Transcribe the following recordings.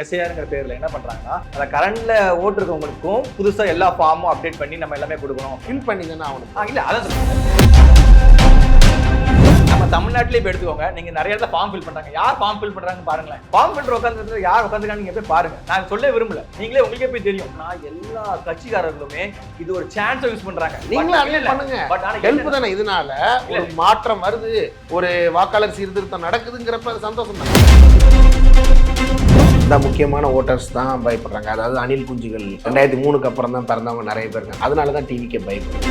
எஸ்ஐஆருங்கிற பேர்ல என்ன பண்றாங்கன்னா அந்த கரண்ட்ல ஓட்டு இருக்கவங்களுக்கும் புதுசா எல்லா ஃபார்மும் அப்டேட் பண்ணி நம்ம எல்லாமே கொடுக்கணும். ஃபில் பண்ணி தானே ஆகணும். ஆ, இல்ல அதான் நம்ம தமிழ்நாட்டிலே இப்போ எடுத்துக்கோங்க நீங்க நிறைய இடத்துல ஃபார்ம் ஃபில் பண்றாங்க. யார் ஃபார்ம் ஃபில் பண்றாங்க பாருங்களேன். ஃபார்ம் ஃபில்டர் உட்காந்து யார் உட்காந்துருக்காங்க நீங்க போய் பாருங்க. நான் சொல்ல விரும்பல. நீங்களே உங்களுக்கே போய் தெரியும். நான் எல்லா கட்சிக்காரர்களுமே இது ஒரு சான்ஸ் யூஸ் பண்றாங்க. நீங்களும் பண்ணுங்க. பட் ஆனா ஹெல்ப் தானே இதனால? ஒரு மாற்றம் வருது. ஒரு வாக்காளர் சீர்திருத்தம் நடக்குதுங்கிறப்ப அது சந்தோஷம் தான் தான் முக்கியமான ஓட்டர்ஸ் தான் பயப்படுறாங்க. அதாவது அணில் குஞ்சுகள் ரெண்டாயிரத்தி மூணுக்கு அப்புறம் தான் பிறந்தவங்க நிறைய பேர் இருக்காங்க. அதனால தான் டிவிக்கே பயப்படுறாங்க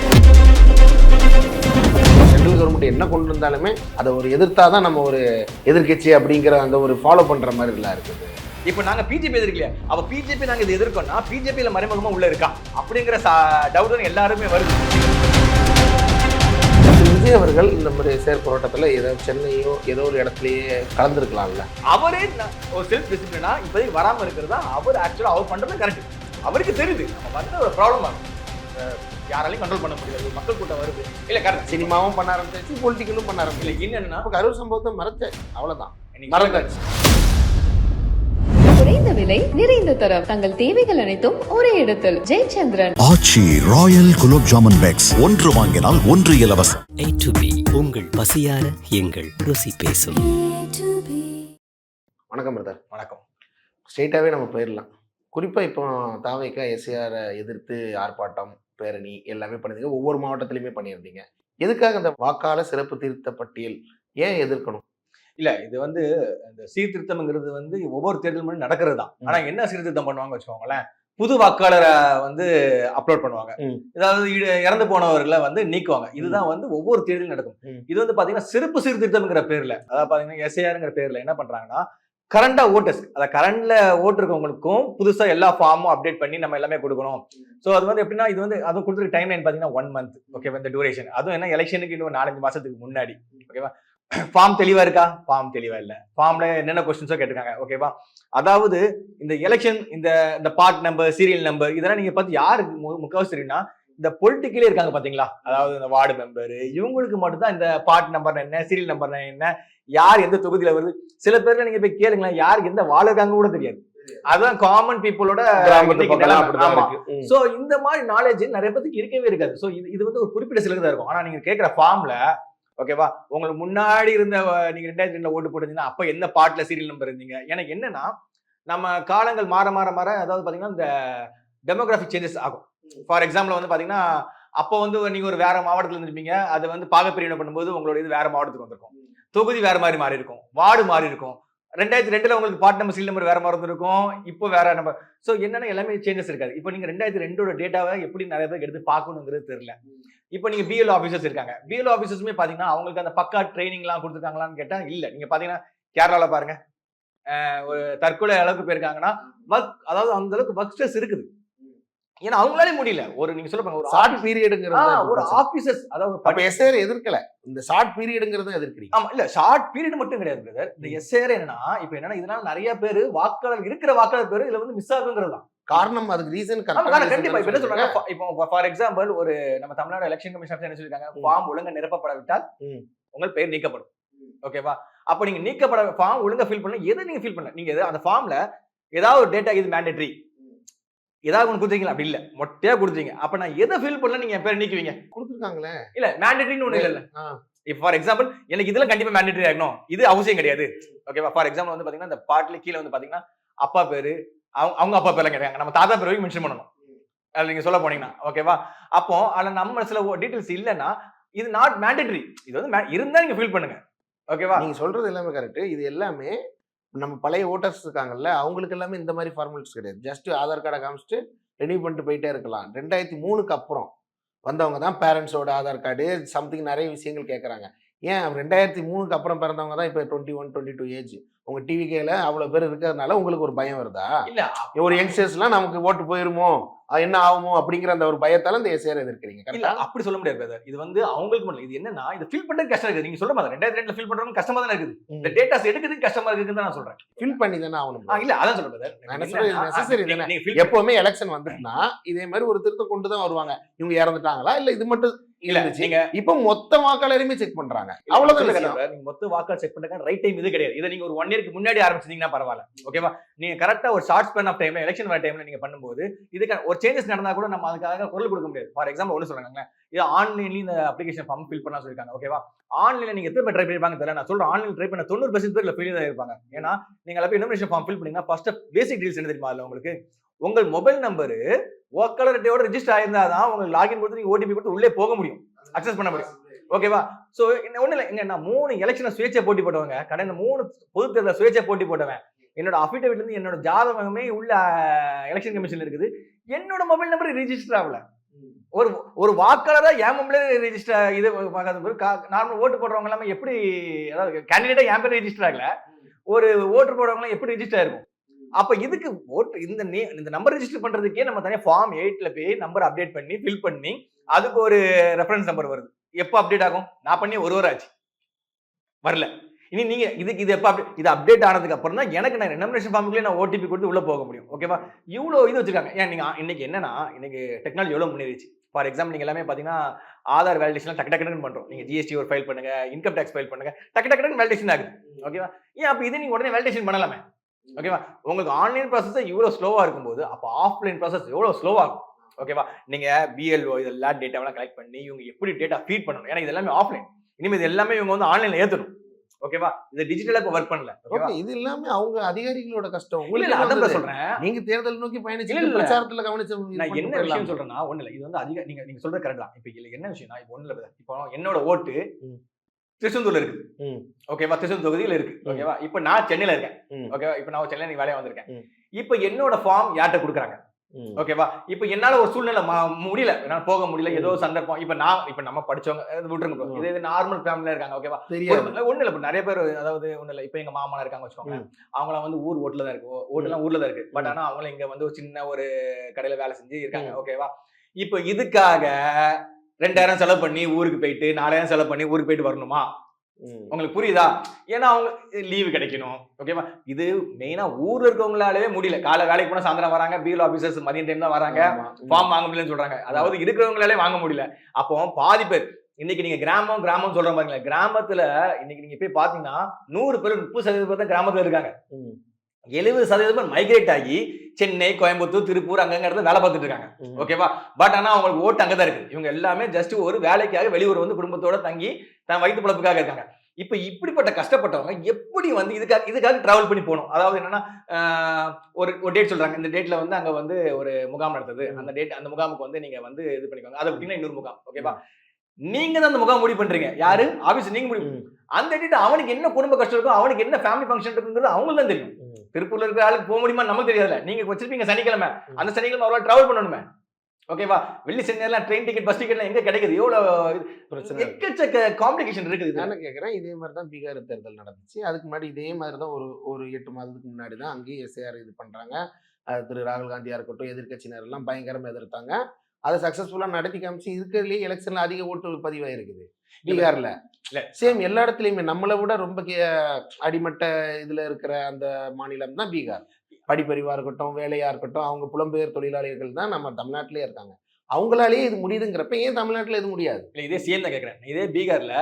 சென்ட்ரல் கவர்மெண்ட் என்ன கொண்டு வந்தாலுமே அதை ஒரு எதிர்த்தா தான் நம்ம ஒரு எதிர்க்கட்சி அப்படிங்கிற அந்த ஒரு ஃபாலோ பண்ணுற மாதிரி இருக்குது. இப்போ நாங்கள் பிஜேபி எதிர்க்கலையா? அப்போ பிஜேபி நாங்கள் இது எதிர்க்கோம்னா பிஜேபியில் மறைமுகமாக உள்ளே இருக்கா? அப்படிங்கிற டவுட் எல்லாருமே வருது. விஜய் அவர்கள் இந்த மாதிரி சேர் போராட்டத்தில் ஏதோ சென்னையோ ஏதோ ஒரு இடத்துலயே கலந்துருக்கலாம்ல. அவரே ஒரு செல்ஃப் டிசிப்ளினா இப்போதைக்கு வராம இருக்கிறதா அவர் ஆக்சுவலா அவர் பண்றது கரெக்ட் அவருக்கு தெரியுது. நம்ம வந்து ஒரு ப்ராப்ளம் ஆகும் யாராலையும் கண்ட்ரோல் பண்ண முடியாது. மக்கள் கூட்டம் வருது. இல்ல கரெக்ட் சினிமாவும் பண்ண ஆரம்பிச்சாச்சு பொலிட்டிக்கலும் பண்ண ஆரம்பிச்சு இல்ல என்னன்னா கரூர் சம்பவத்தை மறைச்சாச்சு அவ்வளவுதான். இன்னைக்கு மறந்தாச்சு குறைந்த விலை நிறைந்த தரம். தங்கள் தேவைகள் அனைத்தும் ஒரே இடத்தில். Jayachandran. Aachi royal gulab jamun packs. ஒன்று வாங்கினால் ஒன்று இலவசம். உங்கள் பசியார எங்கள் ருசி பேசும். வணக்கம் பிரதர் வணக்கம். ஸ்ட்ரெயிட்டாகவே நம்ம போயிடலாம். குறிப்பாக இப்போ தாவைக்கா எஸ்ஏஆரை எதிர்த்து ஆர்ப்பாட்டம் பேரணி எல்லாமே பண்ணிருந்தீங்க ஒவ்வொரு மாவட்டத்திலையுமே பண்ணியிருந்தீங்க. எதுக்காக இந்த வாக்காள சிறப்பு திருத்த பட்டியல் ஏன் எதிர்க்கணும்? இல்ல இது வந்து இந்த சீர்திருத்தம்ங்கிறது வந்து ஒவ்வொரு தேர்தல் முன்னாடி நடக்கிறது? தான் ஆனா என்ன சீர்திருத்தம் பண்ணுவாங்க வச்சுக்கோங்களேன். புது வாக்காளரை வந்து அப்லோட் பண்ணுவாங்க. இ- இறந்து போனவர்களை வந்து நீக்குவாங்க. இதுதான் வந்து ஒவ்வொரு தேர்தலும் நடக்கும். இது வந்து பாத்தீங்கன்னா சிறப்பு சீர்திருத்தம்ங்கிற பேர்ல அதாவது பாத்தீங்கன்னா எஸ்ஐஆருங்கிற பேர்ல என்ன பண்றாங்கன்னா கரண்டா ஓட்டர்ஸ் அத கரண்ட்ல ஓட்டு இருக்கவங்களுக்கும் புதுசா எல்லா ஃபார்மும் அப்டேட் பண்ணி நம்ம எல்லாமே கொடுக்கணும். சோ அது வந்து எப்படின்னா இது வந்து அதுவும் கொடுத்துருக்க டைம் லைன் பாத்தீங்கன்னா ஒன் மந்த் ஓகே இந்த டியூரேஷன் அதுவும் என்ன எலெக்ஷனுக்கு இன்னும் நாலஞ்சு மாசத்துக்கு முன்னாடி ஓகேவா ஃபார்ம் தெளிவா இருக்கா? ஃபார்ம் தெளிவா இல்ல. ஃபார்ம்ல என்னென்ன கொஸ்டின்ஸோ கேட்டிருக்காங்க. ஓகேவா அதாவது இந்த எலெக்ஷன் இந்த இந்த பார்ட் நம்பர் சீரியல் நம்பர் இதெல்லாம் நீங்க பார்த்து யாருக்கு முக்காவாசி தெரியும்னா இந்த பொலிட்டிக்கலே இருக்காங்க பாத்தீங்களா அதாவது இந்த வார்டு மெம்பர் இவங்களுக்கு மட்டும்தான் இந்த பார்ட் நம்பர் என்ன சீரியல் நம்பர் என்ன யார் எந்த தொகுதியில வருது? சில பேர்ல நீங்க போய் கேளுங்களேன் யாருக்கு எந்த வாழ இருக்காங்க கூட தெரியாது. அதுதான் காமன் பீப்புளோட. சோ இந்த மாதிரி நாலேஜ் நிறைய பேருக்கு இருக்கவே இருக்காது. சோ இது இது வந்து ஒரு குறிப்பிட்ட சிலருக்கு தான் இருக்கும். ஆனா நீங்க கேட்கிற ஃபார்ம்ல ஓகேவா உங்களுக்கு முன்னாடி இருந்த நீங்க ரெண்டாயிரத்தி ரெண்டுல ஓட்டு போட்டிருந்தீங்கன்னா அப்ப எந்த பாட்டுல சீரியல் நம்பர் இருந்தீங்க? எனக்கு என்னன்னா நம்ம காலங்கள் மாற மாற மாற அதாவது பாத்தீங்கன்னா இந்த டெமோகிராஃபிக் சேஞ்சஸ் ஆகும். ஃபார் எக்ஸாம்பிள் வந்து பாத்தீங்கன்னா அப்போ வந்து நீங்க ஒரு வேற மாவட்டத்துல இருந்திருப்பீங்க. அது வந்து பாகப்பிரிவினை பண்ணும்போது உங்களோட இது வேற மாவட்டத்துக்கு வந்திருக்கும். தொகுதி வேற மாதிரி மாறி இருக்கும் வார்டு மாறி இருக்கும் ரெண்டாயிரத்தி ரெண்டுல உங்களுக்கு பாட் நம்பர் சீல் நம்பர் வேற மாதிரி இருந்திருக்கும். இப்போ வேற நம்பர் ஸோ என்னன்னா எல்லாமே சேஞ்சஸ் இருக்காது. இப்போ நீங்க ரெண்டாயிரத்தி ரெண்டோட டேட்டாவை எப்படி நிறைய பேருக்கு எடுத்து பார்க்கணுங்கிறது தெரியல. இப்போ நீங்க பிஎல் ஆஃபீஸர்ஸ் இருக்காங்க. பிஎல் ஆஃபீஸர்ஸுமே பாத்தீங்கன்னா அவங்களுக்கு அந்த பக்கா ட்ரைனிங்லாம் கொடுத்துருக்காங்களான்னு கேட்டா இல்ல. நீங்க பாத்தீங்கன்னா கேரளால பாருங்க. ஒரு தற்கொலை அளவுக்கு போயிருக்காங்கன்னா ஒர்க் அதாவது அந்த அளவுக்கு ஒர்க் ஸ்ட்ரெஸ் இருக்குது. ஏன்னா அவங்களாலே முடியல. ஒரு நீங்க சொல்ல ஒரு ஷார்ட் பீரியடுங்கிறது ஒரு. ஆபீசர்ஸ் அதாவது அப்ப எஸ்ஏஆர் எதிர்க்கல. இந்த ஷார்ட் பீரியடுங்கிறத எதிர்க்கிறீங்க. ஆமா இல்ல ஷார்ட் பீரியட் மட்டும் கிடையாது பிரதர் இந்த எஸ்ஏர் என்னன்னா இப்போ என்னன்னா இதனால நிறைய பேர் வாக்காளர் இருக்கிற வாக்காளர் பேரு இதுல வந்து மிஸ் ஆகுங்கிறது தான். காரணம் அதுக்கு ரீசன் கண்டிப்பா. இப்ப என்ன சொல்றாங்க? இப்போ ஃபார் எக்ஸாம்பிள் ஒரு நம்ம தமிழ்நாடு எலெக்ஷன் கமிஷன் என்ன சொல்லிருக்காங்க. ஃபார்ம் ஒழுங்கா நிரப்பப்படாவிட்டால். உங்கள் பெயர் நீக்கப்படும். ஓகேவா அப்ப நீங்க நீக்கப்பட ஃபார்ம் ஒழுங்கா ஃபில் பண்ணல. எதை நீங்க ஃபில் பண்ணல? நீங்க அந்த ஃபார்ம்ல ஏதாவது ஒரு டேட்டா இது மேண்டேட்டரி ஏதாவது ஒன்று கொடுத்தீங்களா? அப்படி இல்ல. மொட்டையா கொடுத்தீங்க. அப்ப நான் எதை ஃபில் பண்ணல நீங்க என் பேர் நீக்குவீங்க? கொடுத்துருக்காங்களே. இல்ல மேண்டேட்டரின்னு ஒண்ணு இல்ல. இப்போ ஃபார் எக்ஸாம்பிள் எனக்கு இதுல கண்டிப்பா மேண்டேட்டரி ஆகணும். இது அவசியம் கிடையாது. ஓகேவா ஃபார் எக்ஸாம்பிள் வந்து பாத்தீங்கன்னா இந்த பாட்டுல கீழே வந்து பாத்தீங்கன்னா அப்பா பேரு அவங்க அவங்க அப்பா பேர்லாம் கேட்காங்க நம்ம தாத்தா பேர் வரைக்கும் மென்ஷன் பண்ணணும். அதில் நீங்க சொல்ல போனீங்கன்னா. ஓகேவா அப்போ அதில் நம்ம சில டீட்டெயில்ஸ் இல்லைன்னா இது நாட் மேண்டட்ரி இது வந்து ma- இருந்தா நீங்க ஃபீல் பண்ணுங்க. ஓகேவா நீங்க சொல்றது எல்லாமே கரெக்ட் இது எல்லாமே நம்ம பழைய ஓட்டர்ஸ் இருக்காங்கல்ல அவங்களுக்கு எல்லாமே இந்த மாதிரி ஃபார்மாலிட்டிஸ் கிடையாது. ஜஸ்ட் ஆதார் கார்டை காமிச்சிட்டு ரெனியூ பண்ணிட்டு போயிட்டே இருக்கலாம். ரெண்டாயிரத்தி மூணுக்கு அப்புறம் வந்தவங்க தான் பேரண்ட்ஸோட ஆதார் கார்டு சம்திங் நிறைய விஷயங்கள் கேட்குறாங்க ஏன்? ரெண்டாயிரத்தி மூணுக்கு அப்புறம் பிறந்தவங்க தான் இப்போ twenty one twenty two age உங்க டிவிகேல அவ்வளோ பேர் இருக்கிறதுனால உங்களுக்கு ஒரு பயம் வருதா? இல்ல ஒரு யங்ஸ்டர்ஸ்லாம் நமக்கு ஓட்டு போயிருமோ? என்ன ஆகுமோ? அப்படிங்கிற அந்த ஒரு பயத்தால இந்த எஸ்ஏஆர் எதிர்க்கிறீங்க இல்ல அப்படி சொல்ல முடியாது. இது வந்து அவங்களுக்கு மட்டும். இது என்னன்னா இது ஃபீல் பண்றது கஷ்டம் இருக்குது. நீங்க சொல்ற மாதிரி ரெண்டாயிரத்தி ரெண்டுல ஃபீல் பண்றவங்க கஷ்டமா தான் இருக்குது. இந்த டேட்டாஸ் எடுக்கிறதுக்கு கஷ்டமா இருக்குதுன்னு தான் நான் சொல்றேன். ஃபில் பண்ணி தானே ஆகணும் இல்ல அதான் feel எப்பவுமே எலெக்ஷன் வந்துட்டுனா இதே மாதிரி ஒரு திருத்தம் கொண்டு தான் வருவாங்க. இவங்க இறந்துட்டாங்களா? இல்ல இது மட்டும் இல்ல நீங்க இப்ப மொத்த வாக்காளரையுமே செக் பண்றாங்க. அவ்வளவுதான் நீங்க மொத்த வாக்காளர் செக் பண்ணுறதுக்கு ரைட் டைம் இது கிடையாது. இதை நீங்க ஒரு ஒன் இயர்க்கு முன்னாடி ஆரம்பிச்சீங்கன்னா பரவாயில்ல. ஓகேவா நீங்க கரெக்டா ஒரு ஷார்ட் ஸ்பென் ஆஃப் டைம்ல எலெக்ஷன் வர டைம்ல நீங்க பண்ணும்போது இதுக்கு ஒரு சேஞ்சஸ் நடந்தா கூட நம்ம அதுக்காக குரல் கொடுக்க முடியாது. ஃபார் எக்ஸாம்பிள் ஒன்று சொல்றாங்க இது ஆன்லைன்லயும் இந்த அப்ளிகேஷன் ஃபார்ம் ஃபில் பண்ணலாம் சொல்லிருக்காங்க ஓகேவா ஆன்லைன்ல நீங்க பேர் ட்ரை பண்ணிருப்பாங்க தெரியல. நான் சொல்றேன் ஆன்லைன் ட்ரை பண்ண தொண்ணூறு பர்சன்ட் பேர்ல ஃபெயிலியர் இருப்பாங்க ஏன்னா நீங்க எல்லாமே இன்ஃபர்மேஷன் ஃபார்ம் ஃபில் பண்ணீங்கன்னா ஃபர்ஸ்ட் பேசிக் டீல்ஸ் என்ன தெரியுமா அதுல உங்களுக்கு? உங்கள் மொபைல் நம்பரு வாக்காளர் அட்டையோட ரிஜிஸ்டர் ஆயிருந்தா தான் உங்களுக்கு லாகின் கொடுத்து நீங்க ஓடிபி கொடுத்து உள்ளே போக முடியும். அக்சஸ் பண்ண முடியும். ஓகேவா சோ ஒண்ணு இல்ல. இங்க நான் மூணு எலெக்ஷன் சுயேட்சை போட்டி போட்டவங்க கடந்த மூணு பொது தேர்தல் சுயேட்சை போட்டி போட்டவன் என்னோட அஃபிடவிட்ல இருந்து என்னோட ஜாதகமே உள்ள எலெக்ஷன் கமிஷன்ல இருக்குது. என்னோட மொபைல் நம்பர் ரிஜிஸ்டர் ஆகல. ஒரு ஒரு வாக்காளரா என் மொபைல் ரிஜிஸ்டர் இது பார்க்காத நார்மல் ஓட்டு போடுறவங்க எல்லாமே எப்படி அதாவது கேண்டிடேட்டா என் பேர் ரிஜிஸ்டர் ஆகல. ஒரு ஓட்டு போடுறவங்க எப்படி ரிஜிஸ்டர் ஆயிருக்கும்? அப்ப இதுக்கு ஓட்டு இந்த நே இந்த நம்பர் ரெஜிஸ்டர் பண்றதுக்கே நம்ம தனியா ஃபார்ம் எயிட்ல போய் நம்பர் அப்டேட் பண்ணி ஃபில் பண்ணி அதுக்கு ஒரு ரெஃபரன்ஸ் நம்பர் வருது. எப்போ அப்டேட் ஆகும்? நான் பண்ணி ஒரு வாரம் ஆச்சு. வரல. இனி நீங்க இதுக்கு இது எப்போ அப்டேட் இது அப்டேட் ஆனதுக்கு அப்புறம் தான் எனக்கு நான் ரெனமரேஷன் ஃபார்முக்குள்ளே நான் ஓடிபி கொடுத்து உள்ள போக முடியும். ஓகேவா இவ்வளோ இது வச்சிருக்காங்க. ஏன் நீங்க இன்னைக்கு என்னன்னா இன்னைக்கு டெக்னாலஜி எவ்வளோ முன்னேறிச்சு ஃபார் எக்ஸாம்பிள் நீங்க எல்லாமே பாத்தீங்கன்னா ஆதார் வேலிடேஷன் டக்கு டக்குன்னு பண்றோம். நீங்க ஜிஎஸ்டி ஒரு ஃபைல் பண்ணுங்க இன்கம் டேக்ஸ் ஃபைல் பண்ணுங்க டக்கு டக்குன்னு வேலிடேஷன் ஆகுது. ஓகேவா ஏன் அப்ப இது நீங்க உடனே வேலிடேஷன் பண்ணலாமே? ஓகேவா உங்களுக்கு ஆன்லைன் ப்ராசஸ் இவ்வளவு ஸ்லோவா இருக்கும்போது அப்ப ஆஃப்லைன் ப்ராசஸ் எவ்வளவு ஸ்லோவா இருக்கும் ஓகேவா நீங்க பிஎல்ஓ இதெல்லாம் டேட்டாவெல்லாம் கலெக்ட் பண்ணி இவங்க எப்படி டேட்டா ஃபீட் பண்ணணும்? ஏன்னா இது எல்லாமே ஆஃப்லைன் இனிமேல் இது எல்லாமே இவங்க வந்து ஆன்லைன்ல ஏத்தணும் ஓகேவா இது டிஜிட்டலா இப்போ ஒர்க் பண்ணல. ஓகே இது எல்லாமே அவங்க அதிகாரிகளோட கஷ்டம். உங்களுக்கு அதான் சொல்றேன். நீங்க தேர்தல் நோக்கி பயணிச்சு. பிரச்சாரத்துல கவனிச்சு நான் என்ன விஷயம். சொல்றேன்னா ஒண்ணு இல்ல இது வந்து அதிக நீங்க நீங்க சொல்றது கரெக்ட் தான். இப்போ என்ன விஷயம்னா இப்போ ஒண்ணு இல்ல. இப்போ என்னோட ஓட்டு. திருச்செந்தூர்ல இருக்கு. ஓகேவா திருச்செந்தூர் தொகுதியில இருக்கு. ஓகேவா இப்போ நான் சென்னையில இருக்கேன். ஓகேவா இப்போ நான் சென்னையில வேலையா வந்திருக்கேன். இப்போ என்னோட ஃபார்ம் யார்கிட்ட கொடுக்குறாங்க. ஓகேவா இப்போ என்னால ஒரு சூழ்நிலை முடியல. என்னால போக முடியல. ஏதோ சந்தர்ப்பம். இப்போ நான் இப்போ நம்ம படிச்சவங்க விட்டுருங்க. இதே இது நார்மல் ஃபேமிலியா இருக்காங்க. ஓகேவா தெரியாது. ஒண்ணு இல்ல இப்ப நிறைய பேர் அதாவது ஒண்ணு இல்ல இப்ப எங்க மாமனா இருக்காங்க வச்சுக்கோங்க அவங்களாம் வந்து ஊர் ஓட்டுல தான் இருக்கு. ஓட்டுலாம் ஊர்ல தான் இருக்கு. பட் ஆனா அவங்களும் இங்க வந்து ஒரு சின்ன ஒரு கடையில வேலை செஞ்சு இருக்காங்க. ஓகேவா இப்போ இதுக்காக ரெண்டாயிரம் செலவு பண்ணி ஊருக்கு போயிட்டு நாலாயிரம் செலவு பண்ணி ஊருக்கு போயிட்டு வரணுமா. உங்களுக்கு புரியுதா? ஏன்னா அவங்க லீவு கிடைக்கணும். ஓகேவா இது மெயினா ஊர்ல இருக்கவங்களாலே முடியல. காலை வேலைக்கு போனா சாயந்தரம் வராங்க பிஎல் ஆபீசர்ஸ் மதியம் டைம் தான் வராங்க. ஃபார்ம் வாங்க முடியலன்னு சொல்றாங்க. அதாவது இருக்கிறவங்களாலே வாங்க முடியல. அப்போ பாதி பேர் இன்னைக்கு நீங்க கிராமம் கிராமம் சொல்ற பாருங்களேன். கிராமத்துல இன்னைக்கு நீங்க போய் பாத்தீங்கன்னா நூறு பேர் முப்பது சதவீதம் பேர் தான் கிராமத்துல இருக்காங்க. எழுபது சதவீதம் பேர் மைக்ரேட் ஆகி சென்னை கோயம்புத்தூர் திருப்பூர் அங்கங்க இடத்துல வேலை பார்த்துட்டு இருக்காங்க. ஓகேவா பட் ஆனா அவங்களுக்கு ஓட்டு அங்கதான் இருக்கு. இவங்க எல்லாமே ஜஸ்ட் ஒரு வேலைக்காக வெளியூர் வந்து குடும்பத்தோட தங்கி தன் வயிற்று பிழப்புக்காக இருக்காங்க. இப்ப இப்படிப்பட்ட கஷ்டப்பட்டவங்க எப்படி வந்து இதுக்காக இதுக்காக டிராவல் பண்ணி போகணும்? அதாவது என்னன்னா ஒரு ஒரு டேட் சொல்றாங்க. இந்த டேட்ல வந்து அங்க வந்து ஒரு முகாம் நடத்துது அந்த டேட் அந்த முகாமுக்கு வந்து நீங்க வந்து இது பண்ணிக்கோங்க. அதை விட்டீங்கன்னா இன்னொரு முகாம். ஓகேவா நீங்க தான் அந்த முகாம் முடிவு பண்றீங்க. யாரு? ஆபீஸ் நீங்க முடிவு. அந்த டேட் அவனுக்கு என்ன குடும்ப கஷ்டம் இருக்கும் அவனுக்கு என்ன ஃபேமிலி ஃபங்க்ஷன் இருக்குங்கிறது அவங்களுக்கு தான் தெரியும். திருப்பூர்ல இருக்கிற ஆளுக்கு போக முடியுமா நமக்கு தெரியாதுல்ல. நீங்க வச்சிருப்பீங்க சனிக்கிழமை. அந்த சனிக்கிழமை அவரால் டிராவல் பண்ணணுமே. ஓகேவா வெள்ளி சனியெல்லாம் ட்ரெயின் டிக்கெட் பஸ் டிக்கெட்லாம் எங்க கிடைக்குது? எவ்வளவு. எக்கச்சக்க காம்ப்ளிகேஷன் இருக்குது. நான் கேட்குறேன் இதே மாதிரி தான் பீகார் தேர்தல் நடந்துச்சு. அதுக்கு முன்னாடி இதே மாதிரி தான் ஒரு ஒரு எட்டு மாதத்துக்கு முன்னாடி தான் அங்கேயும் எஸ்ஏஆர் இது பண்ணுறாங்க திரு ராகுல் காந்தியா இருக்கட்டும் எதிர்க்கட்சியினர் எல்லாம் பயங்கரமா எதிர்த்தாங்க. அதை சக்ஸஸ்ஃபுல்லாக நடத்தி காமிச்சு இருக்கிறதுலேயே எலெக்ஷன்ல அதிக ஓட்டு பதிவாயிருக்குது. பீகார்ல இல்ல. சேம் எல்லா இடத்துலையுமே நம்மளை விட ரொம்ப கே- அடிமட்ட இதுல இருக்கிற அந்த மாநிலம் தான் பீகார் படிப்பறிவா இருக்கட்டும் வேலையா இருக்கட்டும் அவங்க புலம்பெயர் தொழிலாளிகள் தான் நம்ம தமிழ்நாட்டிலே இருக்காங்க. அவங்களாலேயே இது முடியுதுங்கிறப்ப ஏன் தமிழ்நாட்டுல இது முடியாது? இல்ல இதே சிஎம் தான் கேக்குறேன். இதே பீகார்ல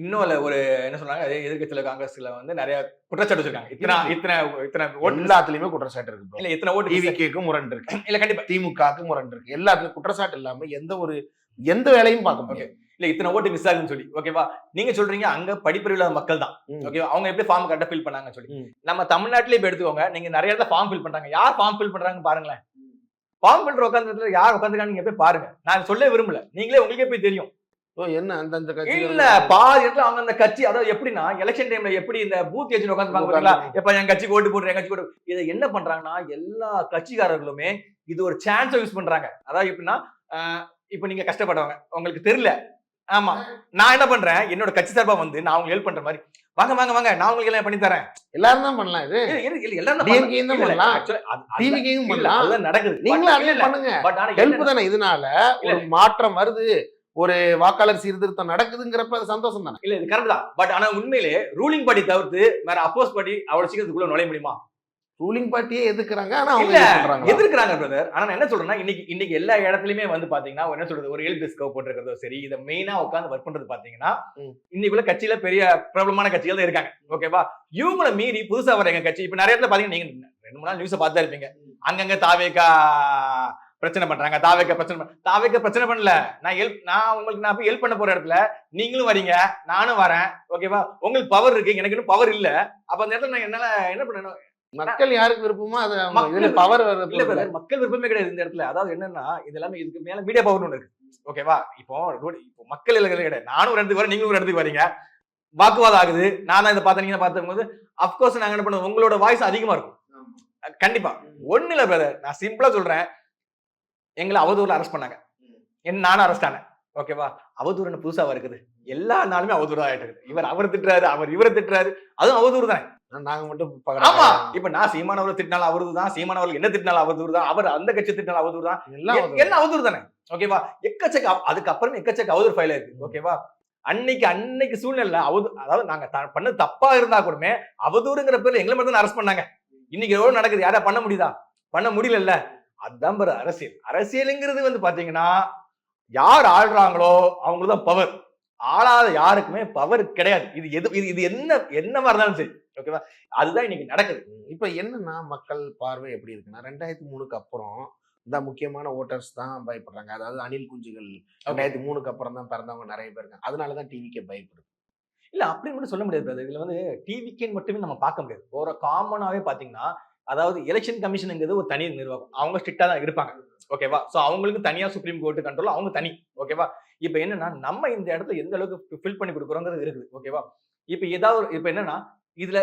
இன்னும் இல்ல ஒரு என்ன சொல்றாங்க அதே எதிர்க்கட்சியில காங்கிரஸ்ல வந்து நிறைய குற்றச்சாட்டு வச்சிருக்காங்க. இத்தனை இத்தனை இத்தனை ஓட்டு எல்லாத்துலயுமே குற்றச்சாட்டு இருக்கு. இல்ல இத்தனை ஓட்டு டிவிகேக்கும் முரண் இருக்கு. இல்ல கண்டிப்பா. திமுகவுக்கு முரண் இருக்கு. எல்லாத்துலயும் குற்றச்சாட்டு இல்லாம எந்த ஒரு எந்த வேலையும் பார்க்க முடியாது. இல்ல இத்தனை ஓட்டு மிஸ் ஆகுதுன்னு சொல்லி. ஓகேவா நீங்க சொல்றீங்க அங்க படிப்பறிவு இல்லாத மக்கள் தான். ஓகேவா அவங்க எப்படி ஃபார்ம் கரெக்டா ஃபில் பண்ணாங்கன்னு சொல்லி. நம்ம தமிழ்நாட்டிலே இப்ப எடுத்துக்கோங்க நீங்க நிறைய இடத்துல ஃபார்ம் ஃபில் பண்றாங்க. யார் ஃபார்ம் ஃபில் பண்றாங்கன்னு பாருங்களேன். ஃபார்ம் ஃபில்டர் உட்காந்துட்டு யார் உட்காந்துருக்காங்க நீங்க போய் பாருங்க. நான் சொல்ல விரும்பல. நீங்களே உங்களுக்கே போய் தெரியும். என்ன அந்தந்த கட்சி இல்ல பாதி இடத்துல அவங்க அந்த கட்சி அதாவது எப்படின்னா எலெக்ஷன் டைம்ல எப்படி இந்த பூத் ஏஜென்ட் உட்காந்துருப்பாங்க பாத்தீங்களா? எப்ப என் கட்சிக்கு ஓட்டு போடுறேன் கட்சிக்கு ஓட்டு இதை என்ன பண்றாங்கன்னா எல்லா கட்சிக்காரர்களுமே இது ஒரு சான்ஸை யூஸ் பண்றாங்க. அதாவது எப்படின்னா ஆஹ் இப்ப நீங்க கஷ்டப்பட்டவங்க உங்களுக்கு தெரியல. ஆமா. நான் என்ன பண்றேன்? என்னோட கட்சி சார்பா வந்து நான் உங்களுக்கு ஹெல்ப் பண்ற மாதிரி. வாங்க வாங்க வாங்க. நான் உங்களுக்கு எல்லாம் பண்ணி தரேன். எல்லாரும் தான் பண்ணலாம் இது. இல்ல, இல்ல, இல்ல, எல்லாரும் பண்ணலாம். பண்ணலாம். அதுதான் நடக்குது. நீங்களும் அதே பண்ணுங்க. But ஆனா ஹெல்ப் தானே இதனால. ஒரு மாற்றம் வருது. ஒரு வாக்காளர் சீர்திருத்தம் நடக்குதுங்கிறப்ப அது சந்தோஷம் தானே? இல்ல இது கரெக்ட் தான். பட் ஆனா உண்மையிலே ரூலிங் படி தவிர்த்து வேற அப்போஸ் படி அவ்வளவு சீக்கிரத்துக்குள்ள நுழைய முடியுமா? ரூலிங் பார்ட்டியே எதிர்க்கிறாங்க ஆனா அவங்க? எதிர்க்கிறாங்க பிரதர் ஆனா நான் என்ன சொல்றேன்னா இன்னைக்கு இன்னைக்கு எல்லா இடத்துலயுமே வந்து பாத்தீங்கன்னா என்ன சொல்றது ஒரு ஹெல்ப் டிஸ்கவ் போட்டிருக்கிறதோ சரி இதை மெயினா உட்காந்து ஒர்க் பண்றது பாத்தீங்கன்னா. இன்னைக்குள்ள கட்சியில பெரிய பிரபலமான கட்சிகள் தான் இருக்காங்க. ஓகேவா இவங்கள மீறி புதுசா வர எங்க கட்சி இப்ப நிறைய இடத்துல பாத்தீங்கன்னா நீங்க ரெண்டு மூணு நாள் நியூஸ் பார்த்தா இருப்பீங்க. அங்கங்க தாவேக்கா பிரச்சனை பண்றாங்க. தாவேக்க பிரச்சனை தாவேக்க பிரச்சனை பண்ணல. நான் ஹெல்ப் நான் உங்களுக்கு நான் போய் ஹெல்ப் பண்ண போற இடத்துல நீங்களும் வரீங்க. நானும் வரேன். ஓகேவா உங்களுக்கு பவர் இருக்கு. எனக்கு இன்னும் பவர் இல்ல. அப்ப அந்த இடத்துல நான் என்னால என்ன பண்ணணும்? மக்கள் யாருக்கு விருப்பமோ அது பவர் இல்ல மக்கள் விருப்பமே கிடையாது இந்த இடத்துல. அதாவது என்னன்னா இது எல்லாமே இதுக்கு மேல மீடியா பவர் ஒண்ணு இருக்கு. ஓகேவா இப்போ இப்போ மக்கள் இல்லை கிடையாது. நானும் ஒரு இடத்துக்கு வரேன் நீங்களும் ஒரு இடத்துக்கு வரீங்க. வாக்குவாதம் ஆகுது. நான் தான் இதை பார்த்தேன் நீங்க பார்த்தும்போது அப்கோர்ஸ் நாங்க என்ன பண்ணுவோம் உங்களோட வாய்ஸ் அதிகமா இருக்கும். கண்டிப்பா. ஒண்ணு இல்ல பிரதர் நான் சிம்பிளா சொல்றேன். எங்களை அவதூறுல அரெஸ்ட் பண்ணாங்க. என்ன நானும் அரெஸ்ட் ஆனேன். ஓகேவா அவதூறு என்ன புதுசாவா இருக்குது. எல்லா நாளுமே அவதூறு ஆயிட்டு இருக்குது. இவர் அவர் திட்டுறாரு அவர் இவரை திட்டுறாரு. அதுவும் அவதூறு தான்? நாங்க மட்டும் ஆமா. இப்ப நான் சீமானவரை திட்டினாலும் அவரு தான். சீமானவர்கள் என்ன திட்டினாலும் அவதூறு தான். அவர் அந்த கட்சி திட்டினாலும் அவதூறு தான். எல்லாம் எ- எல்லாம் அவதூறு தானே? ஓகேவா எக்கச்சக்க அதுக்கப்புறம் எக்கச்சக்க அவதூறு ஃபைல் இருக்கு ஓகேவா அன்னைக்கு அன்னைக்கு சூழ்நிலை அவது அதாவது நாங்க பண்ணது தப்பா இருந்தா கூடமே அவதூறுங்கிற பேர்ல எங்களை மட்டும் அரெஸ்ட் பண்ணாங்க. இன்னைக்கு எவ்வளவு நடக்குது? யாரா பண்ண முடியுதா? பண்ண முடியலல்ல. அதுதான் பாரு அரசியல். அரசியலுங்கிறது வந்து பாத்தீங்கன்னா யார் ஆள்றாங்களோ அவங்களுக்கு தான் பவர் ஆளாத யாருக்குமே பவர் கிடையாது. இது எது இது இது என்ன என்ன மாதிரி இருந்தாலும் சரி. ஓகேவா அதுதான் இன்னைக்கு நடக்குது. இப்ப என்னன்னா மக்கள் பார்வை எப்படி இருக்குன்னா ரெண்டாயிரத்தி மூணுக்கு அப்புறம் இந்த முக்கியமான ஓட்டர்ஸ் தான் பயப்படுறாங்க. அதாவது அணில் குஞ்சுகள் ரெண்டாயிரத்தி மூணுக்கு அப்புறம் தான் பிறந்தவங்க நிறைய பேர் இருக்காங்க. அதனாலதான் டிவிக்கே பயப்படுது. இல்ல அப்படின்னு மட்டும் சொல்ல முடியாது. இதுல வந்து டிவிக்கேன்னு மட்டுமே நம்ம பார்க்க முடியாது. ஒரு காமனாவே பாத்தீங்கன்னா அதாவது எலெக்ஷன் கமிஷனுங்கிறது ஒரு தனி நிர்வாகம். அவங்க ஸ்ட்ரிக்டா தான் இருப்பாங்க. ஓகேவா ஸோ அவங்களுக்கு தனியாக சுப்ரீம் கோர்ட் கண்ட்ரோல் அவங்க தனி. ஓகேவா இப்போ என்னன்னா நம்ம இந்த இடத்துல எந்த அளவுக்கு ஃபில் பண்ணி கொடுக்குறோங்கிறது இருக்குது. ஓகேவா இப்போ ஏதாவது ஒரு- இப்போ என்னன்னா இதுல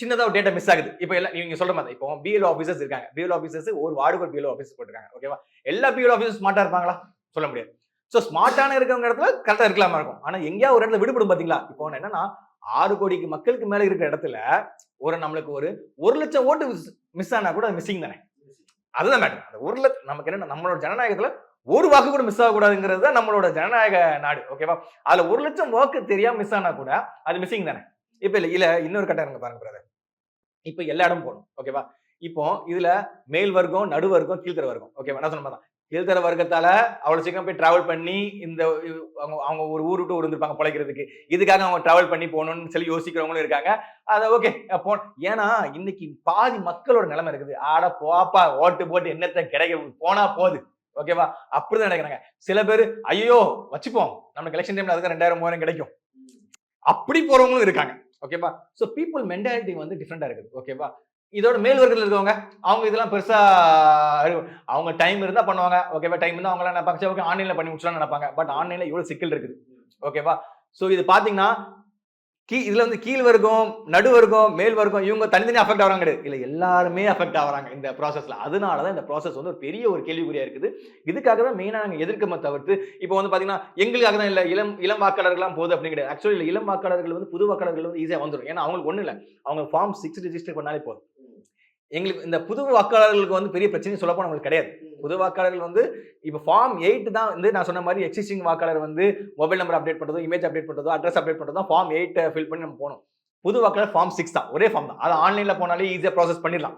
சின்னதாக ஒரு டேட்டா மிஸ் ஆகுது. இப்போ எல்லாம் நீங்க சொல்ற மாதிரி இப்போ பிஎல் ஆஃபீஸர்ஸ் இருக்காங்க. பிஎல் ஆஃபீஸர்ஸ் ஒரு வார்டுக்கு ஒரு பிஎல் ஆஃபீஸ் போட்டிருக்காங்க. ஓகேவா எல்லா பிஎல் ஆஃபீஸர் ஸ்மார்ட்டாக இருப்பாங்களா? சொல்ல முடியாது. ஸோ ஸ்மார்ட்டான இருக்கிறவங்க இடத்துல கரெக்டாக இருக்கலாமா இருக்கும். ஆனால் எங்கேயா ஒரு இடத்துல விடுபடும் பார்த்தீங்களா இப்போ என்னன்னா ஆறு கோடிக்கு மக்களுக்கு மேல இருக்கிற இடத்துல ஒரு நம்மளுக்கு ஒரு ஒரு லட்சம் ஓட்டு மிஸ் ஆனா கூட மிஸ்ஸிங் தானே? அதுதான் மேடம் அந்த ஒரு லட்சம் நமக்கு என்ன நம்மளோட ஜனநாயகத்துல ஒரு வாக்கு கூட மிஸ் ஆகக்கூடாதுங்கிறது தான் நம்மளோட ஜனநாயக நாடு ஓகேவா அதுல ஒரு லட்சம் வாக்கு தெரியாம மிஸ் ஆனா கூட அது மிஸ்ஸிங் தானே? இப்ப இல்ல இல்ல இன்னொரு கட்டம் இருங்க பாருங்க பிரதர் இப்ப எல்லா இடமும் போகணும் ஓகேவா இப்போ இதுல மேல் வர்க்கம் நடு வர்க்கம் கீழ்த்தர வர்க்கம் ஓகேவா நான் சொன்ன தான் கீழ்த்தர வர்க்கத்தால அவ்வளவு சீக்கிரம் போய் டிராவல் பண்ணி இந்த அவங்க அவங்க ஒரு ஊர் விட்டு ஊர் இருந்திருப்பாங்க பிழைக்கிறதுக்கு. இதுக்காக அவங்க டிராவல் பண்ணி போகணும்னு சொல்லி யோசிக்கிறவங்களும் இருக்காங்க. அதை ஓகே போ ஏன்னா இன்னைக்கு பாதி மக்களோட நிலைமை இருக்குது. ஆட போப்பா ஓட்டு போட்டு என்னத்த கிடைக்க போனா போகுது ஓகேவா அப்படிதான் நினைக்கிறாங்க. சில பேர் ஐயோ வச்சுப்போம். நமக்கு எலெக்ஷன் டைம்ல அதுக்கு ரெண்டாயிரம் மூவாயிரம் கிடைக்கும். அப்படி போறவங்களும் இருக்காங்க. ஓகேவா ஸோ பீப்புள் மென்டாலிட்டி வந்து டிஃப்ரெண்டா இருக்குது. ஓகேவா இதோட மேல் வர்க்கத்தில் இருக்கவங்க அவங்க இதெல்லாம் பெருசாக அவங்க டைம் இருந்தால் பண்ணுவாங்க. ஓகேவா டைம் இருந்தால் அவங்களாம் நினைப்பாங்க. சரி ஓகே ஆன்லைனில் பண்ணி முடிச்சலாம் நினைப்பாங்க. பட் ஆன்லைனில் இவ்வளோ சிக்கல் இருக்குது. ஓகேவா ஸோ இது பார்த்தீங்கன்னா கீ இதில் வந்து கீழ் வர்க்கம் நடு வர்க்கம் மேல் வர்க்கம் இவங்க தனித்தனி அஃபெக்ட் ஆகிறாங்க கிடையாது. இல்லை எல்லாருமே அஃபெக்ட் ஆகிறாங்க இந்த ப்ராசஸில் அதனால தான் இந்த ப்ராசஸ் வந்து ஒரு பெரிய ஒரு கேள்விக்குறியாக இருக்குது. இதுக்காக தான் மெயினாக நாங்கள் எதிர்க்கமே தவிர்த்து இப்போ வந்து பார்த்தீங்கன்னா எங்களுக்காக தான் இல்லை. இளம் இளம் வாக்காளர்கள்லாம் போகுது அப்படின்னு கிடையாது. ஆக்சுவலி இளம் வாக்காளர்கள் வந்து புது வாக்காளர்கள் வந்து ஈஸியாக வந்துடும் ஏன்னா அவங்களுக்கு ஒன்றும் இல்லை. அவங்க ஃபார்ம் சிக்ஸ் ரிஜிஸ்டர் பண்ணாலே போதும். எங்களுக்கு இந்த புது வாக்காளர்களுக்கு வந்து பெரிய பிரச்சனை சொல்ல போனா உங்களுக்கு கிடையாது புது வாக்காளர்கள் வந்து இப்போ ஃபார்ம் எயிட் தான் வந்து நான் சொன்ன மாதிரி எக்ஸிஸ்டிங் வாக்காளர் வந்து மொபைல் நம்பர் அப்டேட் பண்ணுறதோ இமேஜ் அப்டேட் பண்ணுறதோ அட்ரஸ் அப்டேட் பண்ணுறதோ ஃபார்ம் எயிட் ஃபில் பண்ணி நம்ம போகணும். புது வாக்காளர் ஃபார்ம் சிக்ஸ் தான். ஒரே ஃபார்ம் தான். அது ஆன்லைனில் போனாலே ஈஸியாக ப்ராசஸ் பண்ணிடலாம்.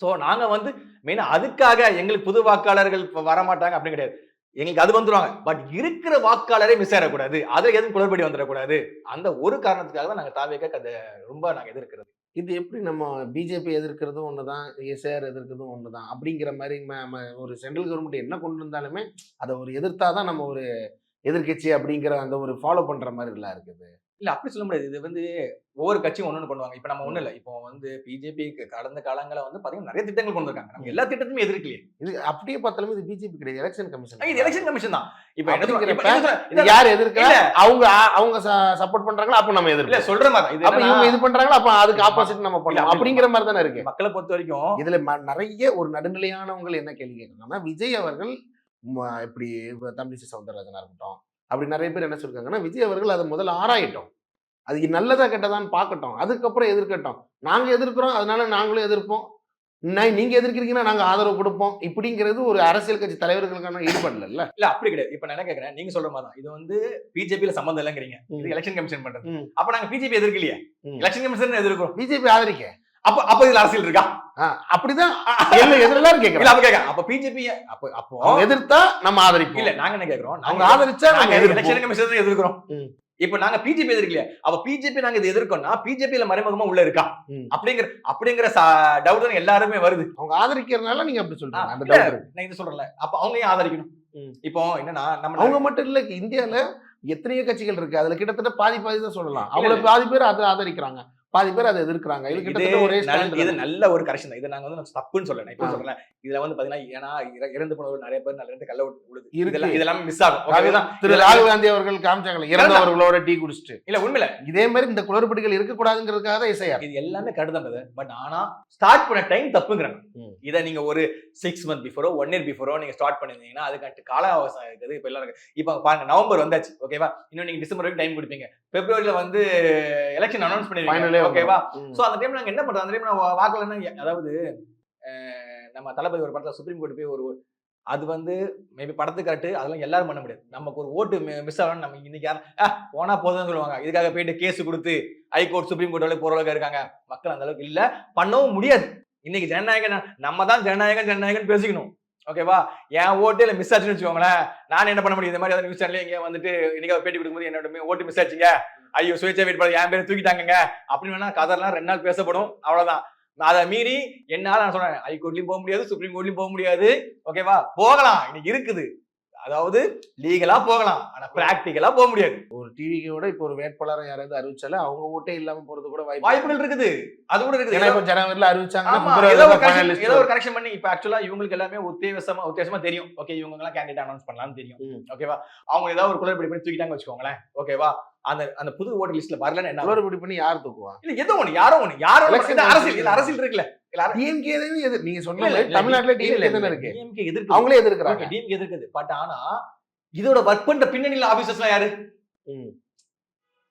ஸோ நாங்கள் வந்து மெயினாக அதுக்காக எங்களுக்கு புது வாக்காளர்கள் இப்போ வர மாட்டாங்க அப்படின்னு கிடையாது. எங்களுக்கு அது வந்துருவாங்க. பட் இருக்கிற வாக்காளரே மிஸ் ஆகிடக்கூடாது அதில் எதுவும் குளறுபடி வந்துடக்கூடாது. அந்த ஒரு காரணத்துக்காக தான் நாங்கள் தாவேக்க அதை ரொம்ப நாங்கள் எதிர்க்கிறது. இது எப்படி நம்ம பிஜேபி எதிர்க்கிறதும் ஒன்று தான் எஸ்ஆர் எதிர்க்கிறதும் ஒன்று தான் அப்படிங்கிற மாதிரி நம்ம ஒரு சென்ட்ரல் கவர்மெண்ட் என்ன கொண்டு வந்தாலுமே அதை ஒரு எதிர்த்தாதான் நம்ம ஒரு எதிர்க்கட்சி அப்படிங்கிற அந்த ஒரு ஃபாலோ பண்ணுற மாதிரி இருக்குது. இல்ல அப்படி சொல்ல முடியாது. இது வந்து ஒவ்வொரு கட்சியும் ஒண்ணு பண்ணுவாங்க. இப்ப நம்ம ஒண்ணு இல்ல. இப்போ வந்து பிஜேபி கடந்த காலங்கள வந்து பாத்தீங்கன்னா நிறைய திட்டங்கள் கொண்டு வந்திருக்காங்க. நம்ம எல்லா திட்டத்தையுமே எதிர்க்கலையே இது அப்படியே பார்த்தாலுமே இது பிஜேபி கிடையாது. எலெக்ஷன் கமிஷன் இது எலெக்ஷன் கமிஷன் தான். இப்ப என்ன யார் எதிர்க்கா இல்ல. அவங்க அவங்க சப்போர்ட் பண்றாங்களா? அப்ப நம்ம எதிர்ப்போம். சொல்ற மாதிரி இது அப்ப இவங்க இது பண்றாங்களா? அப்ப அதுக்கு ஆப்போசிட் நம்ம பண்ணலாம் அப்படி அப்படிங்கிற மாதிரி தானே இருக்கு. மக்களை பொறுத்த வரைக்கும் இதுல நிறைய ஒரு நடுநிலையானவங்க என்ன கேள்வி கேட்கறாங்கன்னா விஜய் அவர்கள் இப்படி இப்ப தமிழிசை சவுந்தரராஜனா இருக்கட்டும் அப்படி நிறைய பேர் என்ன சொல்றாங்கன்னா விஜய் அவர்கள் அதை முதல்ல ஆராயட்டும். அது நல்லதா கெட்டதான்னு பார்க்கட்டும். அதுக்கப்புறம் எதிர்க்கட்டும். நாங்க எதிர்க்கிறோம் அதனால நாங்களும் எதிர்ப்போம். நான் நீங்க எதிர்க்கிறீங்கன்னா நாங்க ஆதரவு கொடுப்போம். இப்படிங்கிறது ஒரு அரசியல் கட்சி தலைவர்களுக்கான ஈடுபடல இல்ல அப்படி கிடையாது. இப்ப நான் என்ன கேக்குறேன் நீங்க சொல்ற மாதிரி தான் இது வந்து பிஜேபியில சம்பந்தம் இல்லைங்கிறீங்க. இது. எலெக்ஷன் கமிஷன் பண்றது. அப்ப நாங்க பிஜேபி எதிர்க்கலையே. எலெக்ஷன் கமிஷன் எதிர்க்கிறோம். பிஜேபி ஆதரிக்க. அப்ப அப்ப இதுல அரசியல் இருக்கா? அப்படிதான் எதிரெல்லாம் கேக்குறாங்க. அப்ப அப்ப பிஜேபி அப்ப அப்போ அவங்க எதிர்த்தா நம்ம ஆதரிப்போம். இல்ல நாங்க என்ன கேக்குறோம்? நாங்க ஆதரிச்சா நாங்க எலெக்ஷன் கமிஷன் எதிர்க்கிறோம். இப்ப நாங்க பிஜேபி எதிர்க்கலையே? அப்ப பிஜேபி நாங்க இது எதிர்க்கோம்னா பிஜேபியில மறைமுகமா உள்ள இருக்கா. அப்படிங்கிற அப்படிங்கிற டவுட் எல்லாருமே வருது. அவங்க ஆதரிக்கிறதுனால நீங்க அப்படி சொல்றீங்க. அந்த இருக்கு. நான் இது சொல்றேன்ல. அப்ப அவங்க ஏன் ஆதரிக்கணும். இப்போ என்னன்னா நம்ம அவங்க மட்டும் இல்ல இந்தியால எத்தனையோ கட்சிகள் இருக்கு. அதுல கிட்டத்தட்ட பாதி பாதி தான் சொல்லலாம். இல்ல. பாதி பேர் அதை ஆதரிக்கிறாங்க. பாதி பேர் அதை எதிர்க்கிறாங்க. இது ஒரே இது. நல்ல ஒரு கரெக்ஷன் தான். இது நாங்க வந்து தப்புன்னு சொல்லல. இப்போ. சொல்றேன் இதுல வந்து பாத்தீங்கன்னா ஏன்னா இற- இறந்து போனவர் நிறைய பேர் நல்ல இருந்து கல்ல விழுது. இருக்கு. இதெல்லாம் இதெல்லாம் மிஸ் ஆகும். ஓகேதான் திரு ராகுல் காந்தி அவர்கள் காமிச்சாங்களே இறந்தவர்களோட டீ குடிச்சிட்டு. இல்ல உண்மையில. இதே மாதிரி இந்த குளறுபடிகள் இருக்கக்கூடாதுங்கிறதுக்காக தான் இசையார். இது எல்லாமே கருதம் பட் ஆனா ஸ்டார்ட் பண்ண டைம் தப்புங்கிறாங்க. இதை நீங்க ஒரு சிக்ஸ் மந்த் பிஃபோரோ ஒன் இயர் பிஃபோரோ நீங்க ஸ்டார்ட் பண்ணிருந்தீங்கன்னா அதுக்கு கால அவகாசம் இருக்குது இப்ப எல்லாரும் இப்ப பாருங்க நவம்பர் வந்தாச்சு. ஓகேவா இன்னும் நீங்க டிசம்பர் வரைக்கும் டைம் கொடுப்பீங்க. பிப்ரவரியில வந்து எலெக்ஷன் அனௌன்ஸ் பண்ணிருக்கீங்க. ஓகேவா. சோ அந்த டைம்ல நாங்க என்ன பண்றோம்? அந்த டைம்ல வாக்குல என்ன அதாவது நம்ம தளபதி ஒரு படத்துல சுப்ரீம் கோர்ட் போய் ஒரு அது வந்து மேபி படத்து கரெக்ட் அதெல்லாம் எல்லாரும் பண்ண முடியாது. நமக்கு ஒரு ஓட்டு மிஸ் ஆகணும் நம்ம இன்னைக்கு யாரும் "ஆ, போனா போதும்னு சொல்லுவாங்க. இதுக்காக போயிட்டு கேஸ் கொடுத்து ஹைகோர்ட் சுப்ரீம் கோர்ட் வரை போற அளவுக்கு இருக்காங்க. மக்கள் அந்த அளவுக்கு இல்ல. பண்ணவும் முடியாது. இன்னைக்கு ஜனநாயகம் நம்ம தான் ஜனநாயகம் ஜனநாயகம் பேசிக்கணும். ஓகேவா என் ஓட்டு இல்ல மிஸ் ஆச்சுன்னு வச்சுக்கோங்களேன். நான் என்ன பண்ண முடியும்? இந்த மாதிரி ஏதாவது நியூஸ் சேனல்ல இங்க வந்துட்டு இன்னைக்கு பேட்டி கொடுக்கும்போது என்னோட ஓட்டு மிஸ் ஆச்சுங்க. ஐயோ சுயேட்சை வெயிட் பண்ண என் பேரை தூக்கிட்டாங்கங்க. அப்படின்னு வேணா கதர்லாம் ரெண்டு நாள் பேசப்படும். அவ்வளவுதான். அதை மீறி என்னால நான் சொல்றேன் ஹைகோர்ட்லயும் போக முடியாது சுப்ரீம் கோர்ட்லயும் போக முடியாது. ஓகேவா போகலாம். இன்னைக்கு இருக்குது. அதாவது லீகலா போகலாம். ஆனா பிராக்டிக்கலா போக முடியாது. ஒரு டிவிக்கோட இப்போ ஒரு வேட்பாளரை யாராவது அறிவிச்சாலும் அவங்க ஓட்டே இல்லாம போறது கூட வாய்ப்பு வாய்ப்புகள் இருக்குது. அது கூட இருக்குது. ஏன்னா இப்ப ஜனவரில பிப்ரவரியில ஏதோ ஒரு கரெக்ஷன் பண்ணி இப்ப ஆக்சுவலா இவங்களுக்கு எல்லாமே உத்தேசமா உத்தேசமா தெரியும். ஓகே இவங்க எல்லாம் கேண்டிடேட் அனௌன்ஸ் பண்ணலாம்னு தெரியும். ஓகேவா அவங்க ஏதாவது ஒரு குளறுபடி பண்ணி தூக்கிட்டாங்க வச்சுக்கோங்களேன். ஓகேவா அந்த அந்த புது ஓட்டு லிஸ்ட்ல வரலன்னு என்ன? குளறுபடி பண்ணி யார் தூக்குவா இல்ல ஏதோ ஒண்ணு யாரோ ஒண்ணு யாரோ அரசியல் இல்ல. அரசியல் இருக்குல்ல டிஎம்கே எதிர் நீங்க சொன்ன இல்ல, மாதிரி இல்ல, தமிழ்நாட்டுல டிஎம்கே தானே இருக்கு DMK எதிர்க்குது. அவங்களே எதிர்க்கிறாங்க DMK எதிர்க்குது பட் ஆனா இதோட ஒர்க் பண்ற பின்னணியில ஆபீசர்ஸ்லாம் யாரு.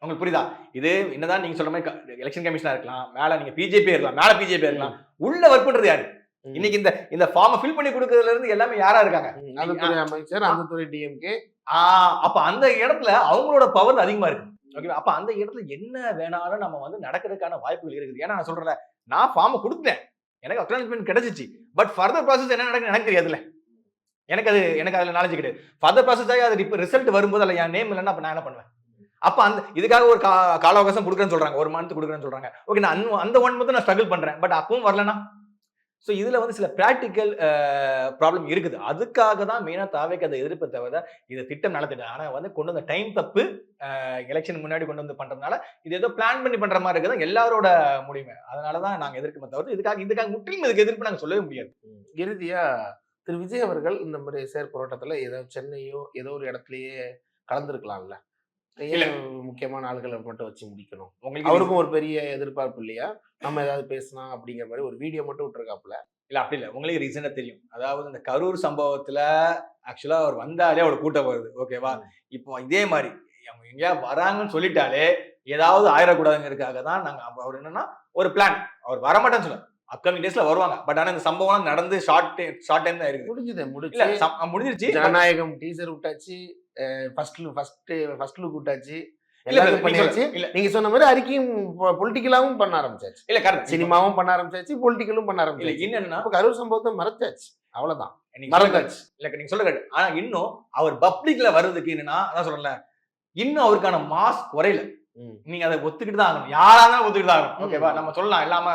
உங்களுக்கு புரியுதா இது என்னதான் நீங்க சொல்ற மாதிரி எலெக்ஷன் கமிஷனா இருக்கலாம் மேல நீங்க பிஜேபி இருக்கலாம் மேல பிஜேபி இருக்கலாம் உள்ள ஒர்க் பண்றது யாரு. இன்னைக்கு இந்த இந்த ஃபார்மை ஃபில் பண்ணி கொடுக்கறதுல இருந்து எல்லாமே யாரா இருக்காங்க அந்த துறை அமைச்சர் அந்த துறை டிஎம்கே அப்ப அந்த இடத்துல அவங்களோட பவர் அதிகமா இருக்கு. ஓகே அப்ப அந்த இடத்துல என்ன வேணாலும் நம்ம வந்து நடக்கிறதுக்கான வாய்ப்புகள் இருக்குது. ஏன்னா நான் சொல்றேன் நான் ஃபார்மை கொடுத்தேன் எனக்கு அக்னாலஜ்மெண்ட் கிடைச்சிச்சு. பட் ஃபர்தர் ப்ராசஸ் என்ன நடக்குன்னு எனக்கு தெரியாதுல்ல. எனக்கு அது எனக்கு அதுல நாலேஜ் கிடையாது. ஃபர்தர் ப்ராசஸ் ஆகி அது இப்போ ரிசல்ட் வரும்போது அதில் என் நேம் இல்லைன்னா அப்ப நான் என்ன பண்ணுவேன்? அப்ப அந்த இதுக்காக ஒரு கா கால அவகாசம் கொடுக்குறேன்னு சொல்றாங்க. ஒரு மந்த் கொடுக்குறேன்னு சொல்றாங்க. ஓகே நான் அந்த- அந்த ஒன் மந்த் நான் ஸ்ட்ரகிள் பண்றேன். பட் அப்பவும் வரலன்னா? ஸோ இதில் வந்து சில ப்ராக்டிக்கல் ப்ராப்ளம் இருக்குது. அதுக்காக தான் மெயினாக தாவேக்கு அதை எதிர்ப்பை தவிர இது திட்டம் நல்ல திட்டம் வந்து கொண்டு வந்த டைம் தப்பு எலெக்ஷன் முன்னாடி கொண்டு வந்து பண்ணுறதுனால இது ஏதோ பிளான் பண்ணி பண்ணுற மாதிரி இருக்குது. எல்லாரோட முடிவுமே. அதனால தான் நாங்கள் எதிர்க்க தவிர இதுக்காக இதுக்காக முற்றிலும் இதுக்கு எதிர்ப்பு நாங்கள் சொல்லவே முடியாது. இறுதியாக திரு விஜய் அவர்கள் இந்த மாதிரி சேர் போராட்டத்தில் ஏதோ சென்னையோ ஏதோ ஒரு இடத்துலையே கலந்துருக்கலாம்ல? முக்கியமான ஆளுகளை மட்டும் வச்சு முடிக்கணும். உங்களுக்கு அவருக்கும் ஒரு பெரிய எதிர்பார்ப்பு இல்லையா? நம்ம ஏதாவது பேசலாம் அப்படிங்கிற மாதிரி ஒரு வீடியோ மட்டும் விட்டுருக்காப்புல. இல்ல அப்படி இல்ல. உங்களுக்கு ரீசனா தெரியும். அதாவது இந்த கரூர் சம்பவத்துல ஆக்சுவலா அவர் வந்தாலே அவர் கூட்டம் வருது. ஓகேவா இப்போ இதே மாதிரி அவங்க எங்கேயா வராங்கன்னு சொல்லிட்டாலே ஏதாவது ஆயிடக்கூடாதுங்கிறதுக்காக தான் நாங்க அப்ப அவர் என்னன்னா ஒரு பிளான் அவர் வரமாட்டேன்னு சொல்ல அப்கமிங் டேஸ்ல வருவாங்க. பட் ஆனா இந்த சம்பவம் நடந்து ஷார்ட் ஷார்ட் டைம் தான் இருக்குது. முடிஞ்சது சம்- முடிஞ்சிருச்சு ஜனநாயகம் டீசர் விட்டாச்சு ஃபர்ஸ்ட் ஃபர்ஸ்ட் ஃபர்ஸ்ட் லுக் விட்டாச்சு. நீங்க சொன்ன மாதிரி அறிக்கையும் பொலிட்டிக்கலாவும் பண்ண ஆரம்பிச்சாச்சு. இல்ல கரெக்ட் சினிமாவும் பண்ண ஆரம்பிச்சாச்சு பொலிட்டிக்கலும் பண்ண இல்ல ஆரம்பிச்சாச்சு. என்னன்னா கரூர் சம்பவத்தை மறைச்சாச்சு. அவ்வளவுதான். மறந்தாச்சு. இல்ல நீங்க சொல்ல கரெக்ட் ஆனா இன்னும் அவர் பப்ளிக்ல வர்றதுக்கு என்னன்னா அதான் சொல்றேன்ல இன்னும் அவருக்கான மாஸ் குறையல. நீங்க அதை ஒத்துக்கிட்டு தான் ஆகணும். யாரா இருந்தாலும் ஒத்துக்கிட்டு தான் ஆகணும். ஓகேவா நம்ம சொல்லலாம். இல்லாம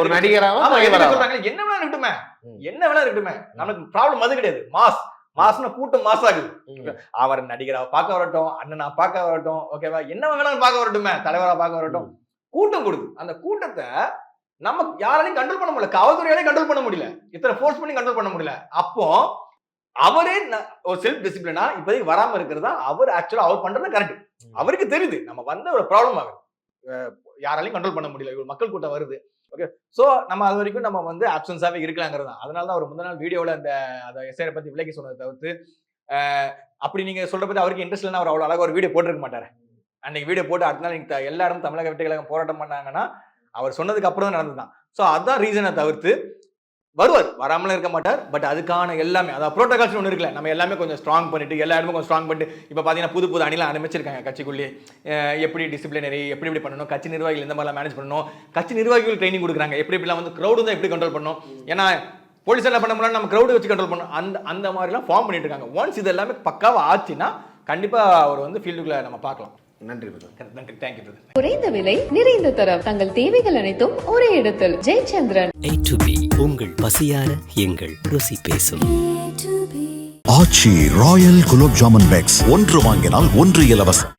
ஒரு தலைவராவா? சொல்றாங்க? என்ன வேணா இருக்கட்டுமே. என்ன வேணா இருக்கட்டுமே. நமக்கு ப்ராப்ளம் அது கிடையாது. மாஸ். மாஸ்னா கூட்டம் மாஸ் ஆகுது. அவர் நடிகரா பார்க்க வரட்டும் அண்ணனா பார்க்க வரட்டும் ஓகேவா என்ன வேணாலும் பார்க்க வரட்டுமே. தலைவரா பார்க்க வரட்டும். கூட்டம் கொடுது. அந்த கூட்டத்தை நம்ம யாராலையும் கண்ட்ரோல் பண்ண முடியல. காவல்துறையாலையும் கண்ட்ரோல் பண்ண முடியல. இத்தனை ஃபோர்ஸ் பண்ணி கண்ட்ரோல் பண்ண முடியல. அப்போ அவரே ஒரு செல்ஃப் டிசிப்ளினா இப்போதைக்கு வராம இருக்கிறதா? அவர் ஆக்சுவலா அவர் பண்றது கரெக்ட். அவருக்கு தெரியுது. நம்ம வந்த ஒரு ப்ராப்ளம் ஆகுது யாராலையும் கண்ட்ரோல் பண்ண முடியல. இவ்வளவு மக்கள் கூட்டம் வருது. ஓகே சோ நம்ம அது வரைக்கும் நம்ம வந்து ஆப்ஷன்ஸாகவே இருக்கலாங்கிறது தான். அதனால தான் அவர் முந்தின நாள் வீடியோல அந்த அதை எஸ்ஐ பத்தி விலைக்கு சொன்னதை தவிர்த்து அப்படி நீங்க சொல்ற பத்தி அவருக்கு இன்ட்ரெஸ்ட் இல்லைனா அவர் அவ்வளவு அழகாக ஒரு வீடியோ போட்டிருக்க மாட்டாரு. அன்னைக்கு வீடியோ போட்டு அடுத்த நாள் இன்னைக்கு எல்லா இடமும் தமிழக வெற்றி கழகம் போராட்டம் பண்ணாங்கன்னா அவர் சொன்னதுக்கு அப்புறம் தான் நடந்ததுதான் ஸோ அதுதான் ரீசனை தவிர்த்து வருவார். வராமல் இருக்க மாட்டார். பட் அதுக்கான எல்லாமே அதாவது ப்ரோட்டோகால்ஸ் ஒன்று இருக்குல்ல நம்ம எல்லாமே கொஞ்சம் ஸ்ட்ராங் பண்ணிட்டு எல்லா இடமும் கொஞ்சம் ஸ்ட்ராங் பண்ணிட்டு இப்போ பார்த்தீங்கன்னா புது புது அணிலாம் ஆரம்பிச்சிருக்காங்க கட்சிக்குள்ளேயே. எப்படி டிசிப்ளினரி எப்படி எப்படி பண்ணணும் கட்சி நிர்வாகிகள் எந்த மாதிரிலாம் மேனேஜ் பண்ணணும் கட்சி நிர்வாகிகள் ட்ரைனிங் கொடுக்குறாங்க எப்படி எப்படிலாம் வந்து க்ரௌடு தான் எப்படி கண்ட்ரோல் பண்ணணும். ஏன்னா போலீஸ் எல்லாம் பண்ண முடியல நம்ம க்ரௌடு வச்சு கண்ட்ரோல் பண்ணணும். அந்த அந்த மாதிரிலாம் ஃபார்ம் பண்ணிட்டு இருக்காங்க. ஒன்ஸ் இது எல்லாமே பக்காவாக ஆச்சுன்னா கண்டிப்பாக அவர் வந்து ஃபீல்டுக்குள்ளே நம்ம பார்க்கலாம். நன்றி பிரதர். நன்றி. தேங்க்யூ பிரதர் குறைந்த விலை நிறைந்த தரம். தங்கள் தேவைகள் அனைத்தும் ஒரே இடத்தில். ஜெயச்சந்திரன். A to B உங்கள் பசியார எங்கள் ருசி பேசும். Aachi royal gulab jamun packs. ஒன்று வாங்கினால் ஒன்று இலவசம்.